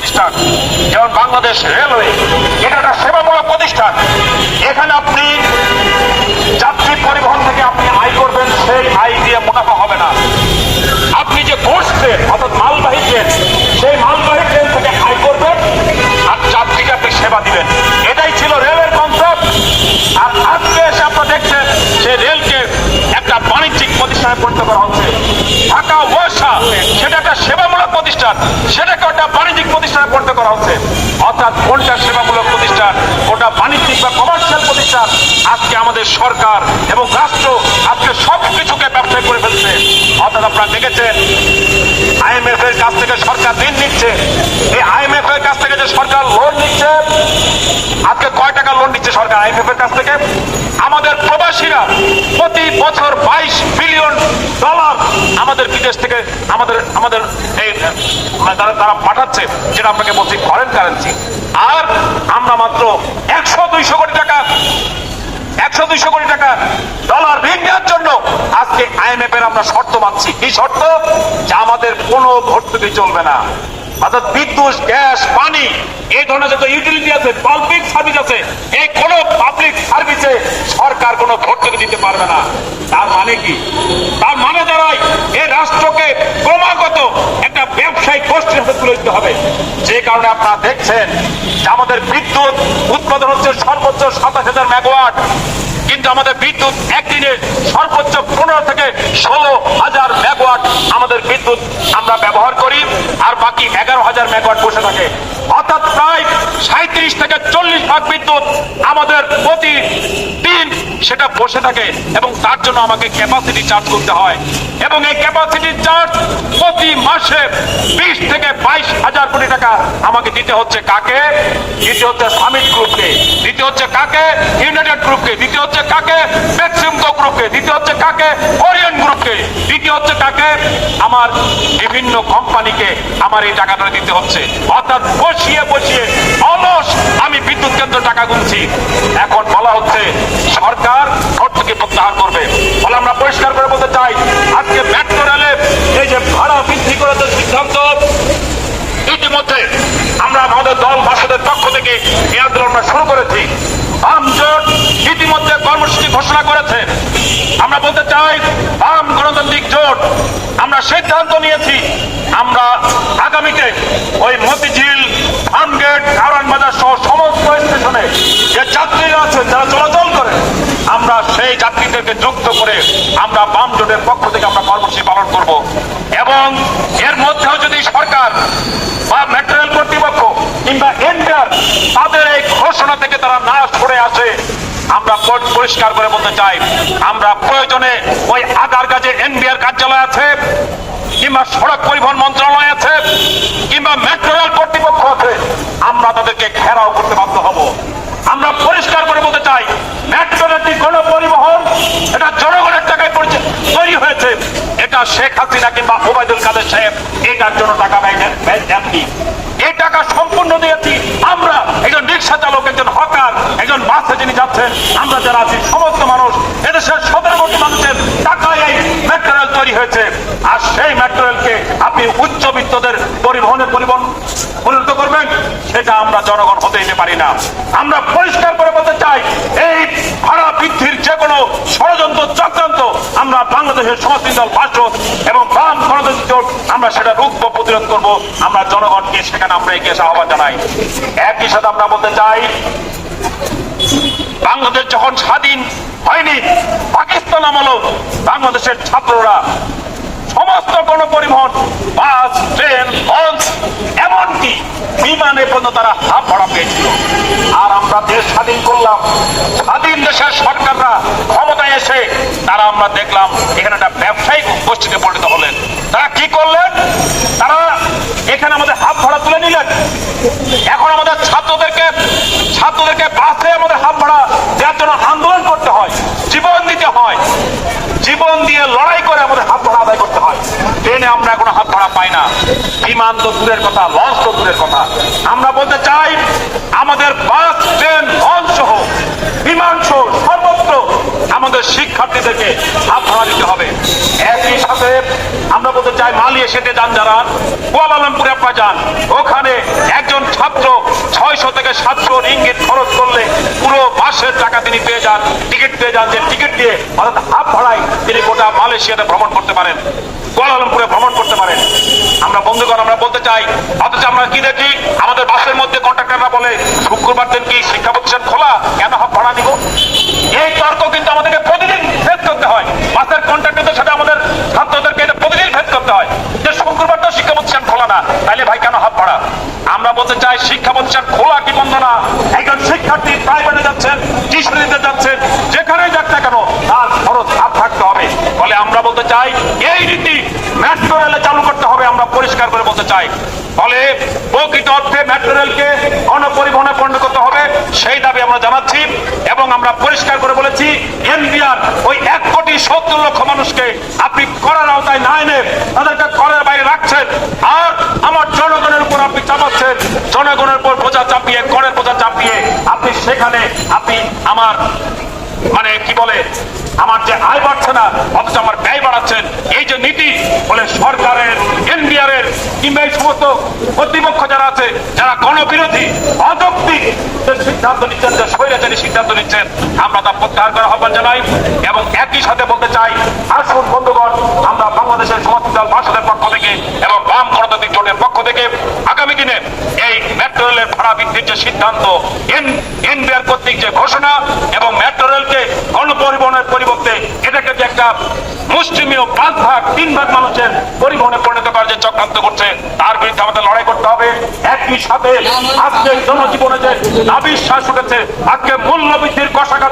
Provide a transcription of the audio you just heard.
প্রতিষ্ঠান, যেমন বাংলাদেশ রেলওয়ে, এটা একটা সেবামূলক প্রতিষ্ঠান। এখানে আপনি যাত্রী পরিবহন থেকে আপনি আয় করবেন, সেই আয় দিয়ে মুনাফা হবে না। আপনি যে গোস ট্রেন, অর্থাৎ মালবাহী ট্রেন, সেই মালবাহী ট্রেন থেকে আয় করবেন আর যাত্রীকে আপনি সেবা দিবেন। এটাই ছিল রেলের কনসেপ্ট। আর আজকে এসে আপনারা দেখছেন একটা বাণিজ্যিক প্রতিষ্ঠানে পরিণত করা হচ্ছে। ঢাকা ওয়াসা, সেটা একটা সেবামূলক প্রতিষ্ঠান, সেটাকে একটা বাণিজ্যিক প্রতিষ্ঠানে পরিণত করা হচ্ছে। অর্থাৎ কোনটা সেবামূলক প্রতিষ্ঠান, কোনটা বাণিজ্যিক বা কমার্শিয়াল প্রতিষ্ঠান, আজকে আমাদের সরকার এবং রাষ্ট্র আজকে সব কিছুকে ব্যবসায় করে ফেলছে। অর্থাৎ আপনারা দেখেছেন, আইএমএফ এর কাছ থেকে সরকার ঋণ নিচ্ছে। এই আইএমএফ এর কাছ থেকে যে সরকার লোন নিচ্ছে, আজকে কয় টাকা লোন নিচ্ছে সরকার? আইএমএফ এর কাছ থেকে? আমাদের প্রবাসীরা প্রতি বছর বাইশ বিলিয়ন ডলার আমাদের বিদেশ থেকে আমাদের আমাদের এই মানে তারা তারা পাঠাচ্ছে, যেটা আপনাকে বলছি ফরেন কারেন্সি আর আমরা মাত্র একশো দুইশো কোটি টাকা, একশো দুইশো কোটি টাকা ডলার ঋণ নেওয়ার জন্য আজকে আইএমএফ এর আমরা শর্ত মানছি। কি শর্ত? যে আমাদের কোনো ভর্তুকি চলবে না। অর্থাৎ বিদ্যুৎ, গ্যাস, পানি, এই ধরনের যত ইউটিলিটি আছে পাবলিক সার্ভিস আছে, এই কোনো পাবলিক সার্ভিসে সরকার কোনো ভর্তুকি দিতে পারবে না, তার মানে কি? তার মানে দাঁড়ায় এই রাষ্ট্রকে ক্রমাগত একটা ব্যবসায়িক গোষ্ঠীর হাতে তুলে দিতে হবে। যে কারণে আপনারা দেখছেন যে আমাদের বিদ্যুৎ উৎপাদন হচ্ছে সর্বোচ্চ সাতাশ হাজার মেগাওয়াট, কিন্তু আমাদের বিদ্যুৎ একদিনে সর্বোচ্চ পনেরো থেকে ষোলো হাজার মেগাওয়াট আমাদের বিদ্যুৎ আমরা ব্যবহার করি, আর বাকি এগারো হাজার মেগাওয়াট বসে থাকে। অর্থাৎ প্রায় সাঁত্রিশ থেকে চল্লিশ ভাগ বিদ্যুৎ আমাদের প্রতি দিন সেটা বসে থাকে এবং তার জন্য আমাকে ক্যাপাসিটি চার্জ করতে হয়। এবং এই ক্যাপাসিটি চার্জ প্রতি মাসে বিশ থেকে বাইশ হাজার কোটি টাকা আমাকে দিতে হচ্ছে কাকে? দিতে হচ্ছে সামিট গ্রুপকে দিতে হচ্ছে কাকে? ইউনাইটেড গ্রুপকে দিতে হচ্ছে কাকে? ম্যাক্সিমকো গ্রুপকে দিতে হচ্ছে কাকে? ওরিয়ন গ্রুপকে দিতে হচ্ছে কাকে? আমার বিভিন্ন কোম্পানিকে আমার এই টাকাটা দিতে হচ্ছে। অর্থাৎ বসিয়ে বসিয়ে অলস আমি বিদ্যুৎ কেন্দ্র টাকা গুনছি। এখন বলা হচ্ছে সরকার ভর্তুকি প্রত্যাহার করবে। ফলে আমরা পরিষ্কার করে বলতে চাই, আজকে মেট্রো রেলে এই যে ভাড়া বৃদ্ধি করার যে সিদ্ধান্ত, ইতিমধ্যে আমরা আমাদের দল বাসদের পক্ষ থেকে এই আন্দোলন শুরু করেছি। বাম জোট ইতিমধ্যে কর্মসূচি ঘোষণা করেছে। আমরা বলতে চাই আম গণতান্ত্রিক জোট, আমরা সিদ্ধান্ত নিয়েছি, আমরা আগামীতে ওই মতিঝিল যুক্ত করে আমরা বাম জোটের পক্ষ থেকে আমরা কর্মসূচি পালন করব। এবং এর মধ্যেও যদি সরকার বা মেট্রো রেল কর্তৃপক্ষ কিংবা এনডিআর তাদের এই ঘোষণা থেকে তারা না সরে আসে আমরা পরিষ্কার করে বলতে চাই, আমরা প্রয়োজনে ওই আধার কাজে এনবিআর কার্যালয় আছে, কিংবা সড়ক পরিবহন মন্ত্রণালয় আছে, কিংবা মেট্রো রেল কর্তৃপক্ষ আছে, আমরা তাদেরকে ঘেরাও করতে বাধ্য হব। আমরা পরিষ্কার করে বলতে চাই এটা জনগণের টাকায় পরিচয় তৈরি হয়েছে। এটা শেখ হাসিনা কিংবা ওবায়দুল কাদের সাহেব এটার জন্য টাকা ব্যয় এই টাকা সম্পূর্ণ দিয়েছি। আমরা একজন রিক্সা চালক, একজন হকার, একজন বাসে যিনি যাচ্ছেন, আমরা যারা আছি, সমস্ত মানুষ, এদেশের মানুষের এই তৈরি হয়েছে। আর সেই মেট্রো রেলকে আপনি উচ্চবিত্তদের পরিবহনে পরিবহন পরিণত করবেন, সেটা আমরা জনগণ হতে পারি না। আমরা পরিষ্কার করে বলতে চাই, এই ভাড়া বৃদ্ধির যে কোনো ষড়যন্ত্র চক্রান্ত আমরা বাংলাদেশের সমাজী দল ভাষণ এবং বাম গণতান্ত্রিক জোট আমরা সেটা রুখবো, প্রতিরোধ করব। আমরা জনগণকে সেখানে আমরা এগিয়ে এসে আহ্বান জানাই। একই সাথে আমরা বলতে চাই, বাংলাদেশ যখন স্বাধীন হয়নি, পাকিস্তান আমলো বাংলাদেশের ছাত্ররা সমস্ত গণপরিবহন, বাস, ট্রেন, লঞ্চ, এমনকি বিমানে পর্যন্ত তারা হাফ ভাড়া পেয়েছিল। আর আমরা দেশ স্বাধীন করলাম। স্বাধীন দেশের এসে তারা আমরা দেখলাম এখানে একটা ব্যবসায়িক গোষ্ঠীতে পরিণত হলেন। তারা কি করলেন? তারা এখানে আমাদের হাত ভাড়া তুলে নিলেন। এখন আমাদের ছাত্রদেরকে ছাত্রদেরকে বাসে আমাদের হাত ভাড়া দেওয়ার জন্য আন্দোলন করতে হয়, জীবন দিতে হয়। জীবন দিয়ে লড়াই করে আমাদের হাত ভাড়া আদায় করতে হয়। ট্রেনে আমরা কোনো হাত ভাড়া পাই না। বিমান তো দূরের কথা, লঞ্চ তো দূরের কথা। আমরা বলতে চাই, আমাদের বাস, ট্রেন লঞ্চ সহ বিমান সহ সর্বত্র আমাদের শিক্ষার্থীদেরকে হাত ভাড়া দিতে হবে। একই সাথে আমরা বলতে চাই যান যারা। কুয়ালালামপুরে আপনারা যান। ওখানে একজন ছাত্র ছয়শো থেকে সাতশো রিঙ্গিত খরচ করলে পুরো মাসের টাকা তিনি পেয়ে যান, টিকিট পেয়ে যান। যে টিকিট দিয়ে অর্থাৎ হাফ ভাড়ায় তিনি গোটা মালয়েশিয়াতে ভ্রমণ করতে পারেন, কুয়ালালামপুরে ভ্রমণ করতে পারেন। আমরা বন্ধুগণ, আমরা বলতে চাই, অথচ আমরা কি দেখি? আমাদের বাসের মধ্যে কন্ট্রাক্টররা বলে, শুক্রবার দিন কি শিক্ষা প্রতিষ্ঠান খোলা? কেন হাফ ভাড়া দিব এই তর্ক কিন্তু আমাদেরকে প্রতিদিন ফেস করতে হয় বাসের কন্ট্রাক্টরদের সাথে আমাদের ছাত্রদেরকে এটা প্রতিদিন ফেস করতে হয় যে শুক্রবার তো শিক্ষা প্রতিষ্ঠান খোলা না তাইলে ভাই কেন হাফ ভাড়া চাই শিক্ষা প্রতিষ্ঠান খোলা কি বন্ধ না একজন শিক্ষার্থী প্রাইভেটে যাচ্ছেন টিউশনিতে যাচ্ছেন যেখানেই যাক না কেন তার খরচ হাত থাকতে হবে। ফলে আমরা বলতে চাই, এই নীতি মেট্রো রেলে চালু করতে হবে, আমরা পরিষ্কার করে বলতে চাই। ফলে প্রকৃত অর্থে মেট্রো রেলকে গণপরিবহনে পণ্য করতে হবে, সেই দাবি আমরা জানাচ্ছি এবং আমরা পরিষ্কার করে বলেছি, এনবিআর ওই এক কোটি সত্তর লক্ষ মানুষকে আপনি করার আওতায় না এনে তাদেরকে করের বাইরে রাখছেন। আর আমার আপনি চাপাচ্ছেন। জনগণের উপর বোঝা চাপিয়ে করের বোঝা চাপিয়ে আপনি সেখানে, আপনি আমার মানে কি বলে, আমার যে আয় বাড়ছে না, অথচ আমার ব্যয় বাড়াচ্ছেন, এই যে নীতি বলে সরকারের এনবিআর এর কিংবা এই সমস্ত কর্তৃপক্ষ যারা আছে, যারা গণবিরোধী, অযৌক্তিক সিদ্ধান্ত নিচ্ছেন, যে স্বৈরাচারী সিদ্ধান্ত নিচ্ছেন, আমরা তা প্রত্যাহার করার আহ্বান জানাই এবং একই সাথে বলতে চাই, আসুন বন্ধুগণ, আমরা বাংলাদেশের সমর্থিত দল বাসদের পক্ষ থেকে এবং বাম গণতান্ত্রিক জোটের পক্ষ থেকে আগামী দিনে এই মেট্রো রেলের ভাড়া বৃদ্ধির যে সিদ্ধান্ত এনবিআর কর্তৃক যে ঘোষণা এবং মেট্রো রেলকে গণপরিবহনের পরিবর্তে এটাকে যে একটা মুসলিমীয় পাঁচ ভাগ তিন ভাগ মানুষের পরিবহনে পরিণত করার যে চক্রান্ত করছে, তার বিরুদ্ধে আমাদের লড়াই করতে হবে। একই সাথে আজকে জনজীবনে যে নাবিশ্বাস উঠেছে আজকে মূল্য বৃদ্ধির কষাঘাতে